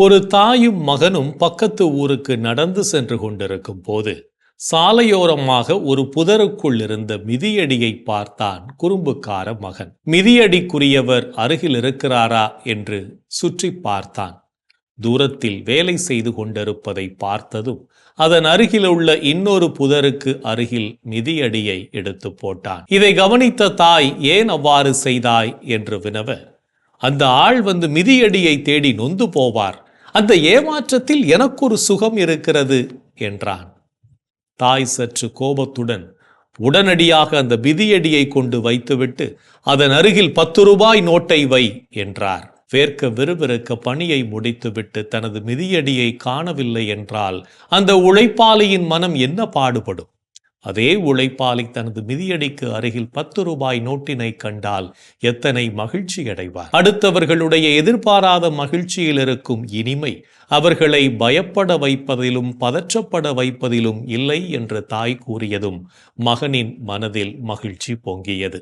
ஒரு தாயும் மகனும் பக்கத்து ஊருக்கு நடந்து சென்று கொண்டிருக்கும் போது சாலையோரமாக ஒரு புதருக்குள் இருந்த மிதியடியை பார்த்தான் குறும்புக்கார மகன். மிதியடிக்குரியவர் அருகில் இருக்கிறாரா என்று சுற்றி பார்த்தான். தூரத்தில் வேலை செய்து கொண்டிருப்பதை பார்த்ததும் அதன் அருகில் உள்ள இன்னொரு புதருக்கு அருகில் மிதியடியை எடுத்து போட்டான். இதை கவனித்த தாய் ஏன் அவ்வாறு செய்தாய்? என்று வினவ அந்த ஆள் வந்து மிதியடியை தேடி நொந்து போவார். அந்த ஏமாற்றத்தில் எனக்கொரு சுகம் இருக்கிறது என்றான். தாய் சற்று கோபத்துடன் உடனடியாக அந்த பிதியடியை கொண்டு வைத்துவிட்டு அதன் அருகில் பத்து ரூபாய் நோட்டை வை என்றார். வேர்க்க விறுவிறுக்க பணியை முடித்துவிட்டு தனது மிதியடியை காணவில்லை என்றால் அந்த உழைப்பாளியின் மனம் என்ன பாடுபடும்? அதே உழைப்பாளி தனது மிதியடிக்கு அருகில் பத்து ரூபாய் நோட்டினை கண்டால் எத்தனை மகிழ்ச்சி அடைவார்? அடுத்தவர்களுடைய எதிர்பாராத மகிழ்ச்சியில் இருக்கும் இனிமை அவர்களை பயப்பட வைப்பதிலும் பதற்றப்பட வைப்பதிலும் இல்லை என்று தாய் கூறியதும் மகனின் மனதில் மகிழ்ச்சி பொங்கியது.